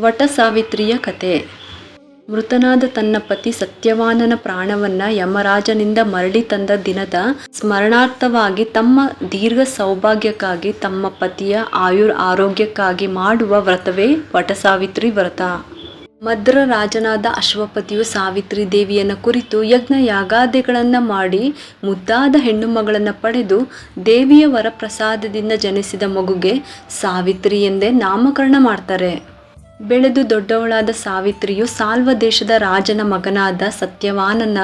ವಟ ಸಾವಿತ್ರಿಯ ಕತೆ. ಮೃತನಾದ ತನ್ನ ಪತಿ ಸತ್ಯವಾನನ ಪ್ರಾಣವನ್ನ ಯಮರಾಜನಿಂದ ಮರಳಿ ತಂದ ದಿನದ ಸ್ಮರಣಾರ್ಥವಾಗಿ ತಮ್ಮ ದೀರ್ಘ ಸೌಭಾಗ್ಯಕ್ಕಾಗಿ ತಮ್ಮ ಪತಿಯ ಆಯುರ್ ಆರೋಗ್ಯಕ್ಕಾಗಿ ಮಾಡುವ ವ್ರತವೇ ವಟಸಾವಿತ್ರಿ ವ್ರತ. ಮದ್ರ ರಾಜನಾದ ಅಶ್ವಪತಿಯು ಸಾವಿತ್ರಿ ದೇವಿಯನ್ನ ಕುರಿತು ಯಜ್ಞ ಯಾಗಾದಿಗಳನ್ನ ಮಾಡಿ ಮುದ್ದಾದ ಹೆಣ್ಣು ಮಗಳನ್ನು ಪಡೆದು ದೇವಿಯ ವರಪ್ರಸಾದದಿಂದ ಜನಿಸಿದ ಮಗುಗೆ ಸಾವಿತ್ರಿ ಎಂದೇ ನಾಮಕರಣ ಮಾಡ್ತಾರೆ. ಬೆಳೆದು ದೊಡ್ಡವಳಾದ ಸಾವಿತ್ರಿಯು ಸಾಲ್ವ ದೇಶದ ರಾಜನ ಮಗನಾದ ಸತ್ಯವಾನನ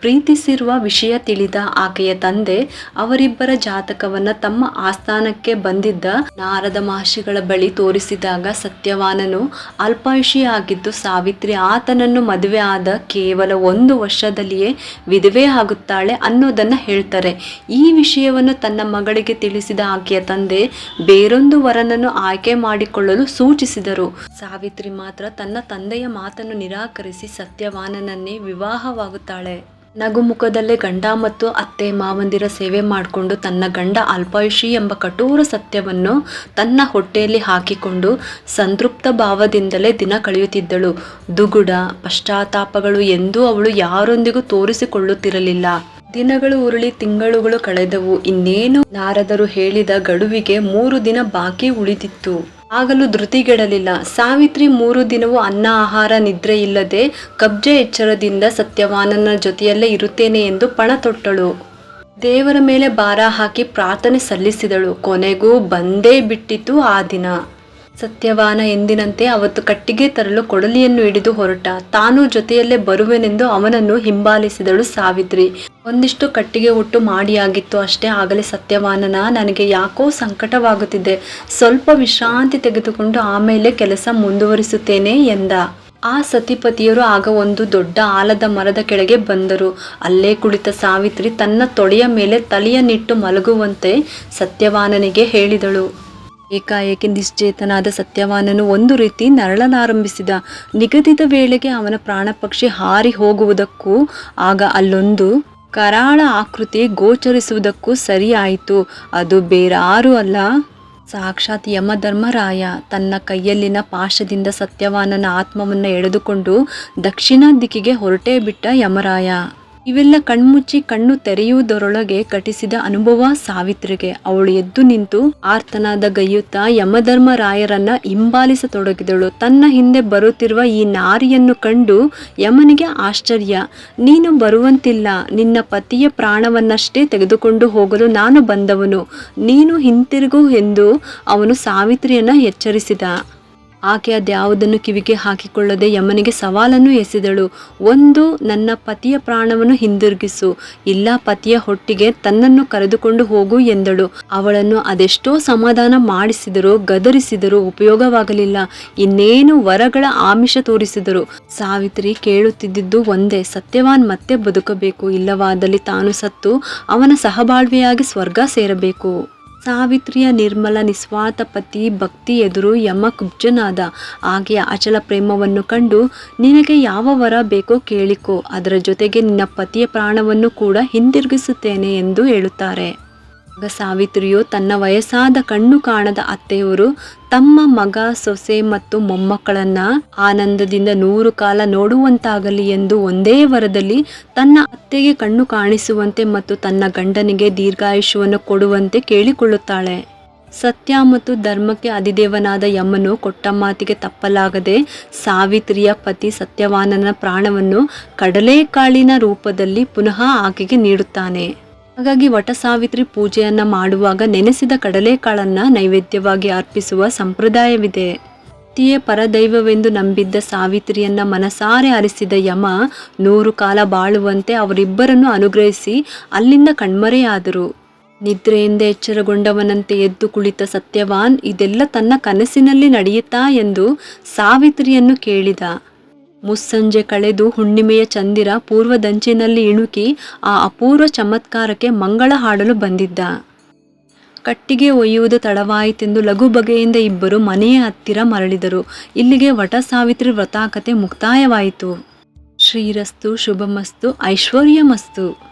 ಪ್ರೀತಿಸಿರುವ ವಿಷಯ ತಿಳಿದ ಆಕೆಯ ತಂದೆ, ಅವರಿಬ್ಬರ ಜಾತಕವನ್ನ ತಮ್ಮ ಆಸ್ಥಾನಕ್ಕೆ ಬಂದಿದ್ದ ನಾರದ ಮಹರ್ಷಿಗಳ ಬಳಿ ತೋರಿಸಿದಾಗ ಸತ್ಯವಾನನು ಅಲ್ಪಾಯುಷಿಯಾಗಿದ್ದು ಸಾವಿತ್ರಿ ಆತನನ್ನು ಮದುವೆ ಆದ ಕೇವಲ ಒಂದು ವರ್ಷದಲ್ಲಿಯೇ ವಿಧವೆ ಆಗುತ್ತಾಳೆ ಅನ್ನೋದನ್ನ ಹೇಳ್ತಾರೆ. ಈ ವಿಷಯವನ್ನು ತನ್ನ ಮಗಳಿಗೆ ತಿಳಿಸಿದ ಆಕೆಯ ತಂದೆ ಬೇರೊಂದು ವರನನ್ನು ಆಯ್ಕೆ ಮಾಡಿಕೊಳ್ಳಲು ಸೂಚಿಸಿದರು. ಸಾವಿತ್ರಿ ಮಾತ್ರ ತನ್ನ ತಂದೆಯ ಮಾತನ್ನು ನಿರಾಕರಿಸಿ ಸತ್ಯವಾನನನ್ನೇ ವಿವಾಹವಾಗುತ್ತಾಳೆ. ನಗುಮುಖದಲ್ಲೇ ಗಂಡ ಮತ್ತು ಅತ್ತೆ ಮಾವಂದಿರ ಸೇವೆ ಮಾಡಿಕೊಂಡು ತನ್ನ ಗಂಡ ಅಲ್ಪಾಯುಷಿ ಎಂಬ ಕಠೋರ ಸತ್ಯವನ್ನು ತನ್ನ ಹೊಟ್ಟೆಯಲ್ಲಿ ಹಾಕಿಕೊಂಡು ಸಂತೃಪ್ತ ಭಾವದಿಂದಲೇ ದಿನ ಕಳೆಯುತ್ತಿದ್ದಳು. ದುಗುಡ, ಪಶ್ಚಾತ್ತಾಪಗಳು ಎಂದೂ ಅವಳು ಯಾರೊಂದಿಗೂ ತೋರಿಸಿಕೊಳ್ಳುತ್ತಿರಲಿಲ್ಲ. ದಿನಗಳು ಉರುಳಿ ತಿಂಗಳುಗಳು ಕಳೆದವು. ಇನ್ನೇನು ನಾರದರು ಹೇಳಿದ ಗಡುವಿಗೆ ಮೂರು ದಿನ ಬಾಕಿ ಉಳಿದಿತ್ತು. ಆಗಲೂ ಧೃತಿಗೆಡಲಿಲ್ಲ. ಸಾವಿತ್ರಿ ಮೂರು ದಿನವೂ ಅನ್ನ, ಆಹಾರ, ನಿದ್ರೆ ಇಲ್ಲದೆ ಕಬ್ಜೆ ಎಚ್ಚರದಿಂದ ಸತ್ಯವಾನನ ಜೊತೆಯಲ್ಲೇ ಇರುತ್ತೇನೆ ಎಂದು ಪಣ ತೊಟ್ಟಳು. ದೇವರ ಮೇಲೆ ಭಾರ ಹಾಕಿ ಪ್ರಾರ್ಥನೆ ಸಲ್ಲಿಸಿದಳು. ಕೊನೆಗೂ ಬಂದೇ ಬಿಟ್ಟಿತು ಆ ದಿನ. ಸತ್ಯವಾನ ಎಂದಿನಂತೆ ಅವತ್ತು ಕಟ್ಟಿಗೆ ತರಲು ಕೊಡಲಿಯನ್ನು ಹಿಡಿದು ಹೊರಟ. ತಾನು ಜೊತೆಯಲ್ಲೇ ಬರುವೆನೆಂದು ಅವನನ್ನು ಹಿಂಬಾಲಿಸಿದಳು ಸಾವಿತ್ರಿ. ಒಂದಿಷ್ಟು ಕಟ್ಟಿಗೆ ಒಟ್ಟು ಮಾಡಿಯಾಗಿತ್ತು ಅಷ್ಟೇ. ಆಗಲೇ ಸತ್ಯವಾನನ ನನಗೆ ಯಾಕೋ ಸಂಕಟವಾಗುತ್ತಿದೆ. ಸ್ವಲ್ಪ ವಿಶ್ರಾಂತಿ ತೆಗೆದುಕೊಂಡು ಆಮೇಲೆ ಕೆಲಸ ಮುಂದುವರಿಸುತ್ತೇನೆ ಎಂದ. ಆ ಸತಿಪತಿಯರು ಆಗ ಒಂದು ದೊಡ್ಡ ಆಲದ ಮರದ ಕೆಳಗೆ ಬಂದರು. ಅಲ್ಲೇ ಕುಳಿತ ಸಾವಿತ್ರಿ ತನ್ನ ತೊಡೆಯ ಮೇಲೆ ತಲೆಯನ್ನಿಟ್ಟು ಮಲಗುವಂತೆ ಸತ್ಯವಾನನಿಗೆ ಹೇಳಿದಳು. ಏಕಾಏಕಿ ನಿಶ್ಚೇತನಾದ ಸತ್ಯವಾನನು ಒಂದು ರೀತಿ ನರಳನಾರಂಭಿಸಿದ. ನಿಗದಿತ ವೇಳೆಗೆ ಅವನ ಪ್ರಾಣಪಕ್ಷಿ ಹಾರಿ ಹೋಗುವುದಕ್ಕೂ, ಆಗ ಅಲ್ಲೊಂದು ಕರಾಳ ಆಕೃತಿ ಗೋಚರಿಸುವುದಕ್ಕೂ ಸರಿಯಾಯಿತು. ಅದು ಬೇರಾರೂ ಅಲ್ಲ. ಸಾಕ್ಷಾತ್ ಯಮಧರ್ಮರಾಯ ತನ್ನ ಕೈಯಲ್ಲಿನ ಪಾಶದಿಂದ ಸತ್ಯವಾನನ ಆತ್ಮವನ್ನು ಎಳೆದುಕೊಂಡು ದಕ್ಷಿಣ ದಿಕ್ಕಿಗೆ ಹೊರಟೇ ಬಿಟ್ಟ ಯಮರಾಯ. ಇವೆಲ್ಲ ಕಣ್ಮುಚ್ಚಿ ಕಣ್ಣು ತೆರೆಯುವುದರೊಳಗೆ ಕಟಿಸಿದ ಅನುಭವ ಸಾವಿತ್ರಿಗೆ. ಅವಳು ಎದ್ದು ನಿಂತು ಆರ್ತನಾದ ಗೈಯುತ್ತಾ ಯಮಧರ್ಮರಾಯರನ್ನ ಹಿಂಬಾಲಿಸತೊಡಗಿದಳು. ತನ್ನ ಹಿಂದೆ ಬರುತ್ತಿರುವ ಈ ನಾರಿಯನ್ನು ಕಂಡು ಯಮನಿಗೆ ಆಶ್ಚರ್ಯ. ನೀನು ಬರುವಂತಿಲ್ಲ. ನಿನ್ನ ಪತಿಯ ಪ್ರಾಣವನ್ನಷ್ಟೇ ತೆಗೆದುಕೊಂಡು ಹೋಗಲು ನಾನು ಬಂದವನು. ನೀನು ಹಿಂತಿರುಗು ಎಂದು ಅವನು ಸಾವಿತ್ರಿಯನ್ನ ಎಚ್ಚರಿಸಿದ. ಆಕೆ ಅದ್ಯಾವುದನ್ನು ಕಿವಿಗೆ ಹಾಕಿಕೊಳ್ಳದೆ ಯಮನಿಗೆ ಸವಾಲನ್ನು ಎಸೆದಳು. ಒಂದು, ನನ್ನ ಪತಿಯ ಪ್ರಾಣವನ್ನು ಹಿಂದಿರುಗಿಸು. ಇಲ್ಲ, ಪತಿಯ ಹೊಟ್ಟಿಗೆ ತನ್ನನ್ನು ಕರೆದುಕೊಂಡು ಹೋಗು ಎಂದಳು. ಅವಳನ್ನು ಅದೆಷ್ಟೋ ಸಮಾಧಾನ ಮಾಡಿಸಿದರೂ, ಗದರಿಸಿದರೂ ಉಪಯೋಗವಾಗಲಿಲ್ಲ. ಇನ್ನೇನು ವರಗಳ ಆಮಿಷ ತೋರಿಸಿದರು. ಸಾವಿತ್ರಿ ಕೇಳುತ್ತಿದ್ದುದು ಒಂದೇ, ಸತ್ಯವಾನ್ ಮತ್ತೆ ಬದುಕಬೇಕು. ಇಲ್ಲವಾದಲ್ಲಿ ತಾನು ಸತ್ತು ಅವನ ಸಹಬಾಳ್ವೆಯಾಗಿ ಸ್ವರ್ಗ ಸೇರಬೇಕು. ಸಾವಿತ್ರಿಯ ನಿರ್ಮಲ ನಿಸ್ವಾರ್ಥ ಪತಿ ಭಕ್ತಿ ಎದುರು ಯಮ ಕುಬ್ಜನಾದ ಆಕೆಯ ಅಚಲ ಪ್ರೇಮವನ್ನು ಕಂಡು ನಿನಗೆ ಯಾವ ವರ ಬೇಕೋ ಕೇಳಿಕೋ, ಅದರ ಜೊತೆಗೆ ನಿನ್ನ ಪತಿಯ ಪ್ರಾಣವನ್ನು ಕೂಡ ಹಿಂದಿರುಗಿಸುತ್ತೇನೆ ಎಂದು ಹೇಳುತ್ತಾರೆ. ಸಾವಿತ್ರಿಯು ತನ್ನ ವಯಸ್ಸಾದ ಕಣ್ಣು ಕಾಣದ ಅತ್ತೆಯವರು ತಮ್ಮ ಮಗ, ಸೊಸೆ ಮತ್ತು ಮೊಮ್ಮಕ್ಕಳನ್ನ ಆನಂದದಿಂದ ನೂರು ಕಾಲ ನೋಡುವಂತಾಗಲಿ ಎಂದು ಒಂದೇ ವರದಲ್ಲಿ ತನ್ನ ಅತ್ತೆಗೆ ಕಣ್ಣು ಕಾಣಿಸುವಂತೆ ಮತ್ತು ತನ್ನ ಗಂಡನಿಗೆ ದೀರ್ಘಾಯುಷ್ಯವನ್ನು ಕೊಡುವಂತೆ ಕೇಳಿಕೊಳ್ಳುತ್ತಾಳೆ. ಸತ್ಯ ಮತ್ತು ಧರ್ಮಕ್ಕೆ ಅಧಿದೇವನಾದ ಯಮನು ಕೊಟ್ಟ ಮಾತಿಗೆ ತಪ್ಪಲಾಗದೆ ಸಾವಿತ್ರಿಯ ಪತಿ ಸತ್ಯವಾನನ ಪ್ರಾಣವನ್ನು ಕಡಲೆಕಾಳಿನ ರೂಪದಲ್ಲಿ ಪುನಃ ಆಕೆಗೆ ನೀಡುತ್ತಾನೆ. ಹಾಗಾಗಿ ವಟ ಸಾವಿತ್ರಿ ಪೂಜೆಯನ್ನು ಮಾಡುವಾಗ ನೆನೆಸಿದ ಕಡಲೆಕಾಳನ್ನು ನೈವೇದ್ಯವಾಗಿ ಅರ್ಪಿಸುವ ಸಂಪ್ರದಾಯವಿದೆ. ಪತಿಯೇ ಪರದೈವವೆಂದು ನಂಬಿದ್ದ ಸಾವಿತ್ರಿಯನ್ನ ಮನಸಾರೆ ಅರಿಸಿದ ಯಮ ನೂರು ಕಾಲ ಬಾಳುವಂತೆ ಅವರಿಬ್ಬರನ್ನು ಅನುಗ್ರಹಿಸಿ ಅಲ್ಲಿಂದ ಕಣ್ಮರೆಯಾದರು. ನಿದ್ರೆಯಿಂದ ಎಚ್ಚರಗೊಂಡವನಂತೆ ಎದ್ದು ಕುಳಿತ ಸತ್ಯವಾನ್, ಇದೆಲ್ಲ ತನ್ನ ಕನಸಿನಲ್ಲಿ ನಡೆಯುತ್ತಾ ಎಂದು ಸಾವಿತ್ರಿಯನ್ನು ಕೇಳಿದ. ಮುಸ್ಸಂಜೆ ಕಳೆದು ಹುಣ್ಣಿಮೆಯ ಚಂದಿರ ಪೂರ್ವದಂಚಿನಲ್ಲಿ ಇಣುಕಿ ಆ ಅಪೂರ್ವ ಚಮತ್ಕಾರಕ್ಕೆ ಮಂಗಳ ಹಾಡಲು ಬಂದಿದ್ದ. ಕಟ್ಟಿಗೆ ಒಯ್ಯುವುದು ತಡವಾಯಿತೆಂದು ಲಘು ಬಗೆಯಿಂದ ಇಬ್ಬರು ಮನೆಯ ಹತ್ತಿರ ಮರಳಿದರು. ಇಲ್ಲಿಗೆ ವಟ ಸಾವಿತ್ರಿ ವ್ರತಾಕತೆ ಮುಕ್ತಾಯವಾಯಿತು. ಶ್ರೀರಸ್ತು, ಶುಭಮಸ್ತು, ಐಶ್ವರ್ಯಮಸ್ತು.